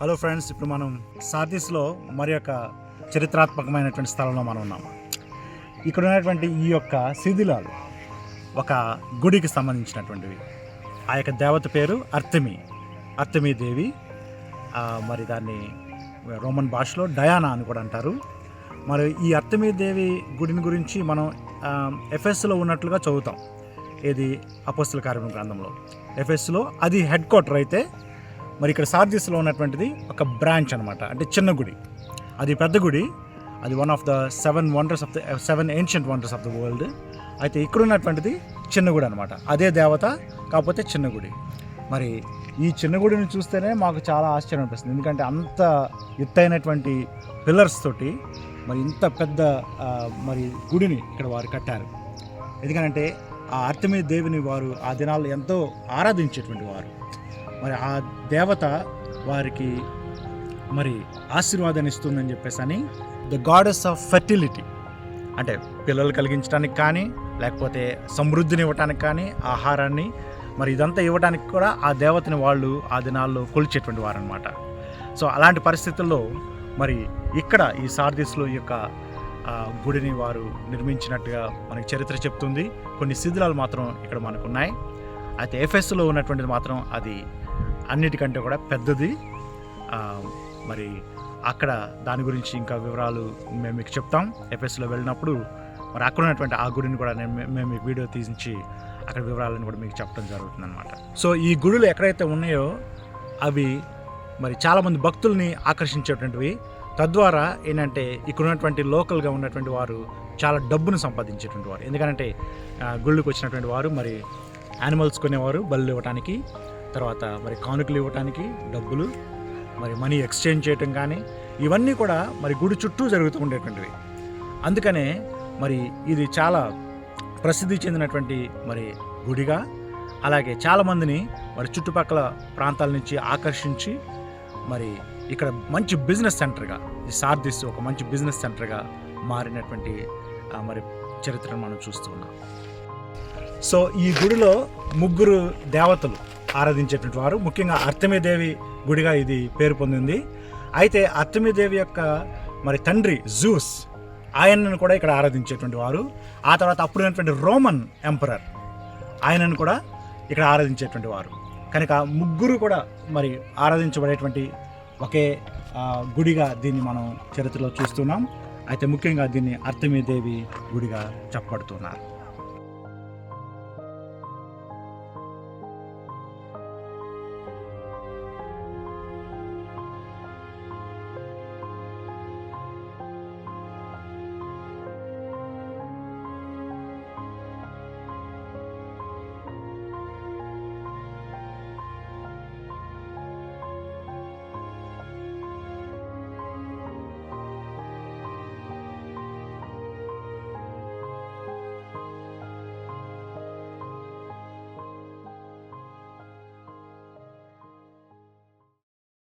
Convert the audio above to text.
Hello friends ఇప్పుడు మనం సార్దిస్లో మరి యొక్క చరిత్రాత్మకమైనటువంటి స్థలంలో మనం ఉన్నాము ఇక్కడ ఉన్నటువంటి ఈ యొక్క శిథిలాలు ఒక గుడికి సంబంధించినటువంటివి. ఆ యొక్క దేవత పేరు అర్తమి. అర్తమి దేవి మరి దాన్ని రోమన్ భాషలో డయానా అని కూడా అంటారు. మరి ఈ అర్తమి దేవి గుడిని గురించి మనం ఎఫ్ఎస్లో ఉన్నట్లుగా చదువుతాం. ఏది? అపోస్తుల కార్యం గ్రంథంలో. ఎఫ్ఎస్లో అది హెడ్ క్వార్టర్ అయితే మరి ఇక్కడ సార్జీస్లో ఉన్నటువంటిది ఒక బ్రాంచ్ అనమాట అంటే చిన్న గుడి. అది పెద్ద గుడి. అది one of the seven wonders of the seven ancient wonders of the world అయితే ఇక్కడ ఉన్నటువంటిది చిన్న గుడి అనమాట అదే దేవత కాకపోతే చిన్న గుడి. మరి ఈ చిన్న గుడిని చూస్తేనే మాకు చాలా ఆశ్చర్యం అనిపిస్తుంది. ఎందుకంటే అంత ఎత్తైనటువంటి పిల్లర్స్ తోటి మరి ఇంత పెద్ద మరి గుడిని ఇక్కడ వారు కట్టారు. ఎందుకంటే ఆ అర్థమీ దేవిని వారు ఆ దినాల్లో ఎంతో ఆరాధించేటువంటి వారు. మరి ఆ దేవత వారికి మరి ఆశీర్వాదాన్ని ఇస్తుందని చెప్పేసి అని ద గాడెస్ ఆఫ్ ఫెర్టిలిటీ అంటే పిల్లలు కలిగించడానికి కానీ లేకపోతే సమృద్ధిని ఇవ్వటానికి కానీ ఆహారాన్ని మరి ఇదంతా ఇవ్వడానికి కూడా ఆ దేవతని వాళ్ళు ఆ దినాల్లో కొలిచేటువంటి వారు అనమాట సో అలాంటి పరిస్థితుల్లో మరి ఇక్కడ ఈ సార్దిస్లో ఈ యొక్క గుడిని వారు నిర్మించినట్టుగా మనకి చరిత్ర చెప్తుంది. కొన్ని శిథిలాలు మాత్రం ఇక్కడ మనకు ఉన్నాయి అయితే ఎఫ్ఎస్లో ఉన్నటువంటిది మాత్రం అది అన్నిటికంటే కూడా పెద్దది. మరి అక్కడ దాని గురించి ఇంకా వివరాలు మేము మీకు చెప్తాం. ఎఫ్ఎస్లో వెళ్ళినప్పుడు మరి అక్కడ ఉన్నటువంటి ఆ గుడిని కూడా నేను మేము మీకు వీడియో తీసి అక్కడ వివరాలను కూడా మీకు చెప్పడం జరుగుతుంది అనమాట సో ఈ గుడులు ఎక్కడైతే ఉన్నాయో అవి మరి చాలామంది భక్తుల్ని ఆకర్షించేటువంటివి. తద్వారా ఏంటంటే ఇక్కడ ఉన్నటువంటి లోకల్గా ఉన్నటువంటి వారు చాలా డబ్బును సంపాదించేటువంటి వారు. ఎందుకంటే గుళ్ళకి వచ్చినటువంటి వారు మరి యానిమల్స్ కొనేవారు బళ్ళు ఇవ్వడానికి తర్వాత మరి కానుకలు ఇవ్వటానికి డబ్బులు మరి మనీ ఎక్స్చేంజ్ చేయటం కానీ ఇవన్నీ కూడా మరి గుడి చుట్టూ జరుగుతూ ఉండేటువంటివి. అందుకనే మరి ఇది చాలా ప్రసిద్ధి చెందినటువంటి మరి గుడిగా అలాగే చాలామందిని మరి చుట్టుపక్కల ప్రాంతాల నుంచి ఆకర్షించి మరి ఇక్కడ మంచి బిజినెస్ సెంటర్గా ఈ సార్దిస్ ఒక మంచి బిజినెస్ సెంటర్గా మారినటువంటి మరి చరిత్రను మనం చూస్తున్నాం సో ఈ గుడిలో ముగ్గురు దేవతలు ఆరాధించేటువంటి వారు. ముఖ్యంగా అర్తమీదేవి గుడిగా ఇది పేరు పొందింది. అయితే అర్తమీదేవి యొక్క మరి తండ్రి జూస్ ఆయనను కూడా ఇక్కడ ఆరాధించేటువంటి వారు. ఆ తర్వాత అప్పుడున్నటువంటి రోమన్ ఎంపరర్ ఆయనను కూడా ఇక్కడ ఆరాధించేటువంటి వారు. కనుక ముగ్గురు కూడా మరి ఆరాధించబడేటువంటి ఒకే గుడిగా దీన్ని మనం చరిత్రలో చూస్తున్నాం. అయితే ముఖ్యంగా దీన్ని అర్తమీదేవి గుడిగా చెప్పబడుతున్నారు.